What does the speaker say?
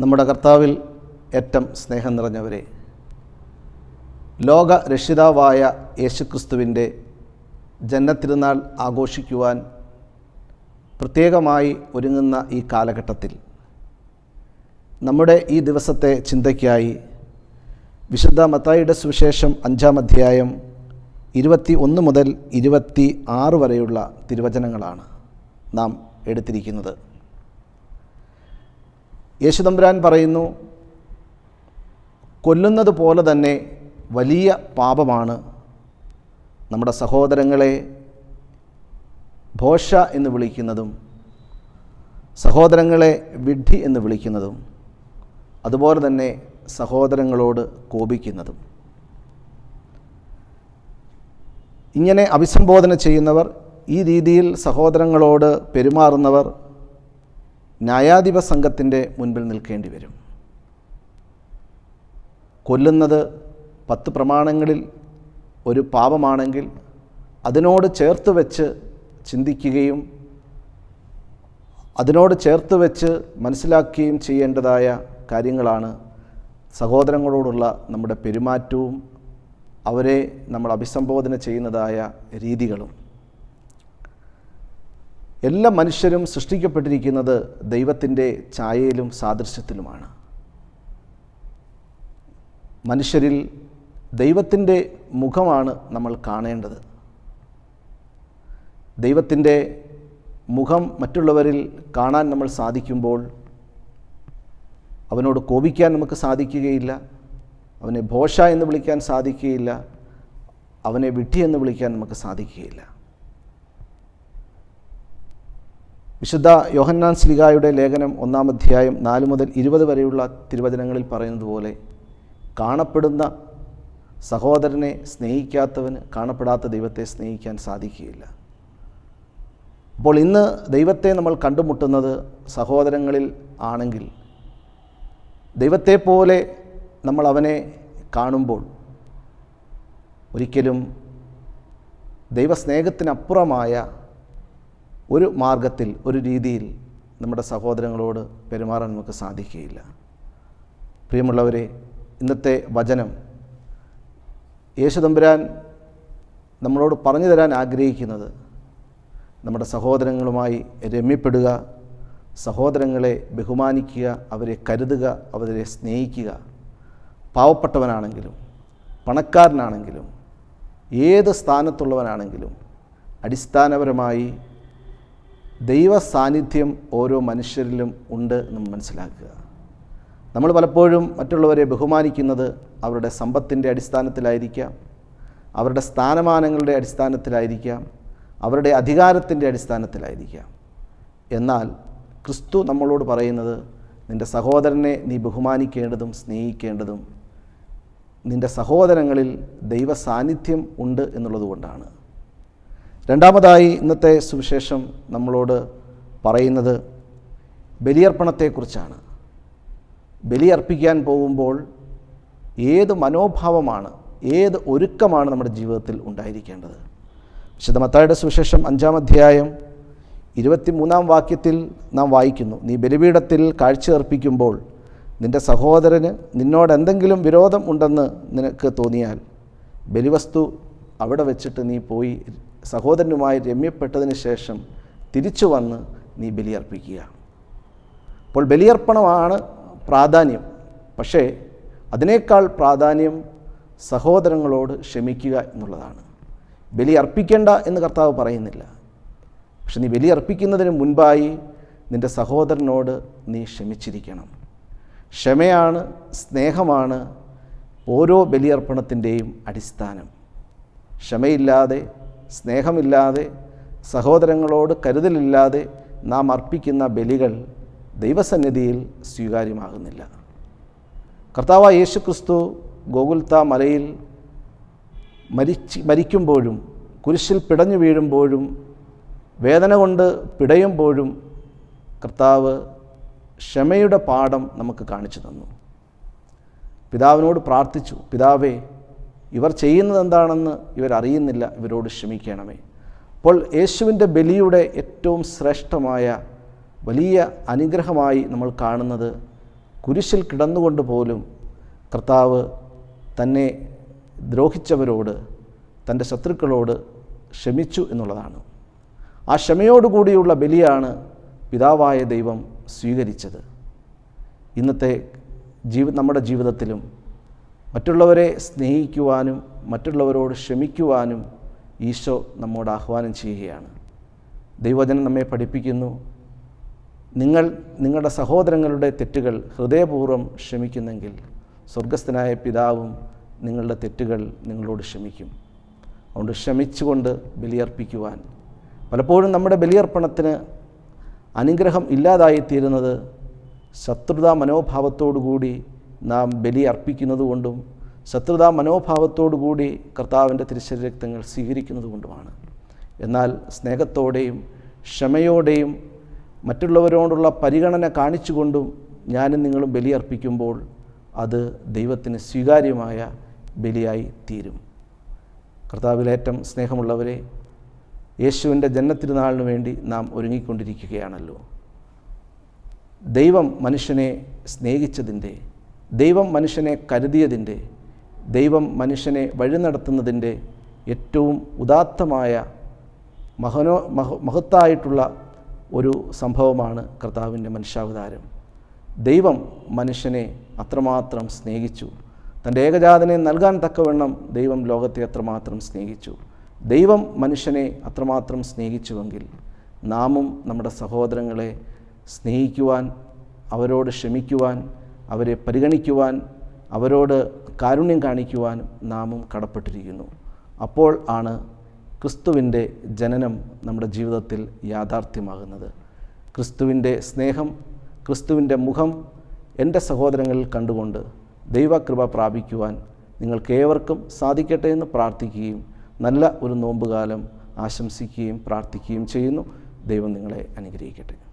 നമ്മുടെ കർത്താവിൽ ഏറ്റം സ്നേഹം നിറഞ്ഞവരെ ലോക രക്ഷിതാവായ യേശുക്രിസ്തുവിന്റെ ജന്മത്തിരുന്നാൾ ആഘോഷിക്കുവാൻ പ്രത്യേകമായി ഒരുങ്ങുന്ന ഈ കാലഘട്ടത്തിൽ നമ്മുടെ ഈ ദിവസത്തെ ചിന്തയ്ക്കായി വിശുദ്ധ മത്തായിയുടെ സുവിശേഷം അഞ്ചാം അധ്യായം ഇരുപത്തി ഒന്ന് മുതൽ ഇരുപത്തി ആറ് വരെയുള്ള തിരുവചനങ്ങളാണ് നാം എടുത്തിരിക്കുന്നത്. യേശുദമ്പുരാൻ പറയുന്നു കൊല്ലുന്നത് പോലെ തന്നെ വലിയ പാപമാണ് നമ്മുടെ സഹോദരങ്ങളെ ഭോഷ എന്ന് വിളിക്കുന്നതും സഹോദരങ്ങളെ വിഡ്ഢി എന്ന് വിളിക്കുന്നതും അതുപോലെ തന്നെ സഹോദരങ്ങളോട് കോപിക്കുന്നതും. ഇങ്ങനെ അഭിസംബോധന ചെയ്യുന്നവർ ഈ രീതിയിൽ സഹോദരങ്ങളോട് പെരുമാറുന്നവർ ന്യായാധിപ സംഘത്തിന്റെ മുൻപിൽ നിൽക്കേണ്ടി വരും. കൊല്ലുന്നത് പത്ത് പ്രമാണങ്ങളിൽ ഒരു പാപമാണെങ്കിൽ അതിനോട് ചേർത്ത് വെച്ച് ചിന്തിക്കുകയും അതിനോട് ചേർത്ത് വെച്ച് മനസ്സിലാക്കുകയും ചെയ്യേണ്ടതായ കാര്യങ്ങളാണ് സഹോദരങ്ങളോടുള്ള നമ്മുടെ പെരുമാറ്റവും അവരെ നമ്മൾ അഭിസംബോധന ചെയ്യുന്നതായ രീതികളും. എല്ലാ മനുഷ്യരും സൃഷ്ടിക്കപ്പെട്ടിരിക്കുന്നത് ദൈവത്തിന്റെ ഛായയിലും സാദൃശ്യത്തിലുമാണ്. മനുഷ്യരിൽ ദൈവത്തിന്റെ മുഖമാണ് നമ്മൾ കാണേണ്ടത്. ദൈവത്തിന്റെ മുഖം മറ്റുള്ളവരിൽ കാണാൻ നമ്മൾ സാധിക്കുമ്പോൾ അവനോട് കോപിക്കാൻ നമുക്ക് സാധിക്കുകയില്ല. അവനെ ഭോഷ എന്ന് വിളിക്കാൻ സാധിക്കുകയില്ല. അവനെ വിഡ്ഢി എന്ന് വിളിക്കാൻ നമുക്ക് സാധിക്കുകയില്ല. വിശുദ്ധ യോഹന്നാൻ സ്ലിഗായുടെ ലേഖനം ഒന്നാം അധ്യായം നാല് മുതൽ ഇരുപത് വരെയുള്ള തിരുവചനങ്ങളിൽ പറയുന്നത് പോലെ കാണപ്പെടുന്ന സഹോദരനെ സ്നേഹിക്കാത്തവന് കാണപ്പെടാത്ത ദൈവത്തെ സ്നേഹിക്കാൻ സാധിക്കുകയില്ല. അപ്പോൾ ഇന്ന് ദൈവത്തെ നമ്മൾ കണ്ടുമുട്ടുന്നത് സഹോദരങ്ങളിൽ ആണെങ്കിൽ ദൈവത്തെ പോലെ നമ്മൾ അവനെ കാണുമ്പോൾ ഒരിക്കലും ദൈവസ്നേഹത്തിനപ്പുറമായ ഒരു മാർഗത്തിൽ ഒരു രീതിയിൽ നമ്മുടെ സഹോദരങ്ങളോട് പെരുമാറാൻ നമുക്ക് സാധിക്കുകയില്ല. പ്രിയമുള്ളവരെ ഇന്നത്തെ വചനം യേശുദമ്പുരാൻ നമ്മളോട് പറഞ്ഞു തരാൻ ആഗ്രഹിക്കുന്നത് നമ്മുടെ സഹോദരങ്ങളുമായി രമ്യപ്പെടുക സഹോദരങ്ങളെ ബഹുമാനിക്കുക അവരെ കരുതുക അവരെ സ്നേഹിക്കുക. പാവപ്പെട്ടവനാണെങ്കിലും പണക്കാരനാണെങ്കിലും ഏത് സ്ഥാനത്തുള്ളവനാണെങ്കിലും അടിസ്ഥാനപരമായി ദൈവ സാന്നിധ്യം ഓരോ മനുഷ്യരിലും ഉണ്ട് എന്ന് മനസ്സിലാക്കുക. നമ്മൾ പലപ്പോഴും മറ്റുള്ളവരെ ബഹുമാനിക്കുന്നത് അവരുടെ സമ്പത്തിന്റെ അടിസ്ഥാനത്തിലായിരിക്കാം അവരുടെ സ്ഥാനമാനങ്ങളുടെ അടിസ്ഥാനത്തിലായിരിക്കാം അവരുടെ അധികാരത്തിന്റെ അടിസ്ഥാനത്തിലായിരിക്കാം. എന്നാൽ ക്രിസ്തു നമ്മളോട് പറയുന്നത് നിന്റെ സഹോദരനെ നീ ബഹുമാനിക്കേണ്ടതും സ്നേഹിക്കേണ്ടതും നിന്റെ സഹോദരങ്ങളിൽ ദൈവ സാന്നിധ്യം ഉണ്ട് എന്നുള്ളതുകൊണ്ടാണ് രണ്ടാമതായി ഇന്നത്തെ സുവിശേഷം നമ്മളോട് പറയുന്നത് ബലിയർപ്പണത്തെക്കുറിച്ചാണ്. ബലിയർപ്പിക്കാൻ പോകുമ്പോൾ ഏത് മനോഭാവമാണ് ഏത് ഒരുക്കമാണ് നമ്മുടെ ജീവിതത്തിൽ ഉണ്ടായിരിക്കേണ്ടത്? വിശുദ്ധ മത്തായുടെ സുവിശേഷം അഞ്ചാം അധ്യായം ഇരുപത്തിമൂന്നാം വാക്യത്തിൽ നാം വായിക്കുന്നു നീ ബലിപീഠത്തിൽ കാഴ്ച അർപ്പിക്കുമ്പോൾ നിന്റെ സഹോദരന് നിന്നോട് എന്തെങ്കിലും വിരോധം ഉണ്ടെന്ന് നിനക്ക് തോന്നിയാൽ ബലിവസ്തു അവിടെ വെച്ചിട്ട് നീ പോയി സഹോദരനുമായി രമ്യപ്പെട്ടതിന് ശേഷം തിരിച്ചു വന്ന് നീ ബലിയർപ്പിക്കുക. അപ്പോൾ ബലിയർപ്പണമാണ് പ്രാധാന്യം. പക്ഷേ അതിനേക്കാൾ പ്രാധാന്യം സഹോദരങ്ങളോട് ക്ഷമിക്കുക എന്നുള്ളതാണ്. ബലി അർപ്പിക്കേണ്ട എന്ന് കർത്താവ് പറയുന്നില്ല. പക്ഷെ നീ ബലി അർപ്പിക്കുന്നതിന് മുൻപായി നിന്റെ സഹോദരനോട് നീ ക്ഷമിച്ചിരിക്കണം. ക്ഷമയാണ് സ്നേഹമാണ് ഓരോ ബലിയർപ്പണത്തിന്റെയും അടിസ്ഥാനം. ക്ഷമയില്ലാതെ സ്നേഹമില്ലാതെ സഹോദരങ്ങളോട് കരുതലില്ലാതെ നാം അർപ്പിക്കുന്ന ബലികൾ ദൈവസന്നിധിയിൽ സ്വീകാര്യമാകുന്നില്ല. കർത്താവ് യേശു ക്രിസ്തു ഗോകുൽത്ത മലയിൽ മരിച്ച് മരിക്കുമ്പോഴും കുരിശിൽ പിടഞ്ഞു വീഴുമ്പോഴും വേദന കൊണ്ട് പിടയുമ്പോഴും കർത്താവ് ക്ഷമയുടെ പാഠം നമുക്ക് കാണിച്ചു തന്നു. പിതാവിനോട് പ്രാർത്ഥിച്ചു പിതാവേ ഇവർ ചെയ്യുന്നത് എന്താണെന്ന് ഇവരറിയുന്നില്ല ഇവരോട് ക്ഷമിക്കണമേ. അപ്പോൾ യേശുവിന്റെ ബലിയുടെ ഏറ്റവും ശ്രേഷ്ഠമായ വലിയ അനുഗ്രഹമായി നമ്മൾ കാണുന്നത് കുരിശിൽ കിടന്നുകൊണ്ട് പോലും കർത്താവ് തന്നെ ദ്രോഹിച്ചവരോട് തന്റെ ശത്രുക്കളോട് ക്ഷമിച്ചു എന്നുള്ളതാണ്. ആ ക്ഷമയോടുകൂടിയുള്ള ബലിയാണ് പിതാവായ ദൈവം സ്വീകരിച്ചത്. ഇന്നത്തെ ജീവി നമ്മുടെ ജീവിതത്തിലും മറ്റുള്ളവരെ സ്നേഹിക്കുവാനും മറ്റുള്ളവരോട് ക്ഷമിക്കുവാനും ഈശോ നമ്മോട് ആഹ്വാനം ചെയ്യുകയാണ്. ദൈവജനം നമ്മെ പഠിപ്പിക്കുന്നു. നിങ്ങൾ നിങ്ങളുടെ സഹോദരങ്ങളുടെ തെറ്റുകൾ ഹൃദയപൂർവം ക്ഷമിക്കുന്നെങ്കിൽ സ്വർഗസ്ഥനായ പിതാവും നിങ്ങളുടെ തെറ്റുകൾ നിങ്ങളോട് ക്ഷമിക്കും. അതുകൊണ്ട് ക്ഷമിച്ചുകൊണ്ട് ബലിയർപ്പിക്കുവാൻ. പലപ്പോഴും നമ്മുടെ ബലിയർപ്പണത്തിന് അനുഗ്രഹം ഇല്ലാതായിത്തീരുന്നത് ശത്രുതാ മനോഭാവത്തോടുകൂടി നാം ബലി അർപ്പിക്കുന്നതുകൊണ്ടും ശത്രുതാ മനോഭാവത്തോടുകൂടി കർത്താവിന്റെ തിരുശരീരക്തങ്ങൾ സ്വീകരിക്കുന്നത് കൊണ്ടുമാണ്. എന്നാൽ സ്നേഹത്തോടെയും ക്ഷമയോടെയും മറ്റുള്ളവരോടുള്ള പരിഗണന കാണിച്ചുകൊണ്ടും ഞാനും നിങ്ങളും ബലിയർപ്പിക്കുമ്പോൾ അത് ദൈവത്തിന് സ്വീകാര്യമായ ബലിയായി തീരും. കർത്താവിലേറ്റം സ്നേഹമുള്ളവരെ യേശുവിന്റെ ജന്മത്തിരുനാളിന് വേണ്ടി നാം ഒരുങ്ങിക്കൊണ്ടിരിക്കുകയാണല്ലോ. ദൈവം മനുഷ്യനെ സ്നേഹിച്ചതിന്റെ ദൈവം മനുഷ്യനെ കരുതിയതിന്റെ ദൈവം മനുഷ്യനെ വഴി നടത്തുന്നതിന്റെ ഏറ്റവും ഉദാത്തമായ മഹനോ മഹ മഹത്തായിട്ടുള്ള ഒരു സംഭവമാണ് കർത്താവിന്റെ മനുഷ്യാവതാരം. ദൈവം മനുഷ്യനെ അത്രമാത്രം സ്നേഹിച്ചു. തന്റെ ഏകജാതനെ നൽകാൻ തക്കവണ്ണം ദൈവം ലോകത്തെ അത്രമാത്രം സ്നേഹിച്ചു. ദൈവം മനുഷ്യനെ അത്രമാത്രം സ്നേഹിച്ചുവെങ്കിൽ നാമും നമ്മുടെ സഹോദരങ്ങളെ സ്നേഹിക്കുവാൻ അവരോട് ക്ഷമിക്കുവാൻ അവരെ പരിഗണിക്കുവാൻ അവരോട് കാരുണ്യം കാണിക്കുവാനും നാമും കടപ്പെട്ടിരിക്കുന്നു. അപ്പോൾ ആണ് ക്രിസ്തുവിന്റെ ജനനം നമ്മുടെ ജീവിതത്തിൽ യാഥാർത്ഥ്യമാകുന്നത്. ക്രിസ്തുവിന്റെ സ്നേഹം ക്രിസ്തുവിന്റെ മുഖം എന്റെ സഹോദരങ്ങളിൽ കണ്ടുകൊണ്ട് ദൈവകൃപ പ്രാപിക്കുവാൻ നിങ്ങൾക്കേവർക്കും സാധിക്കട്ടെ എന്ന് പ്രാർത്ഥിക്കുകയും നല്ല ഒരു നോമ്പുകാലം ആശംസിക്കുകയും പ്രാർത്ഥിക്കുകയും ചെയ്യുന്നു. ദൈവം നിങ്ങളെ അനുഗ്രഹിക്കട്ടെ.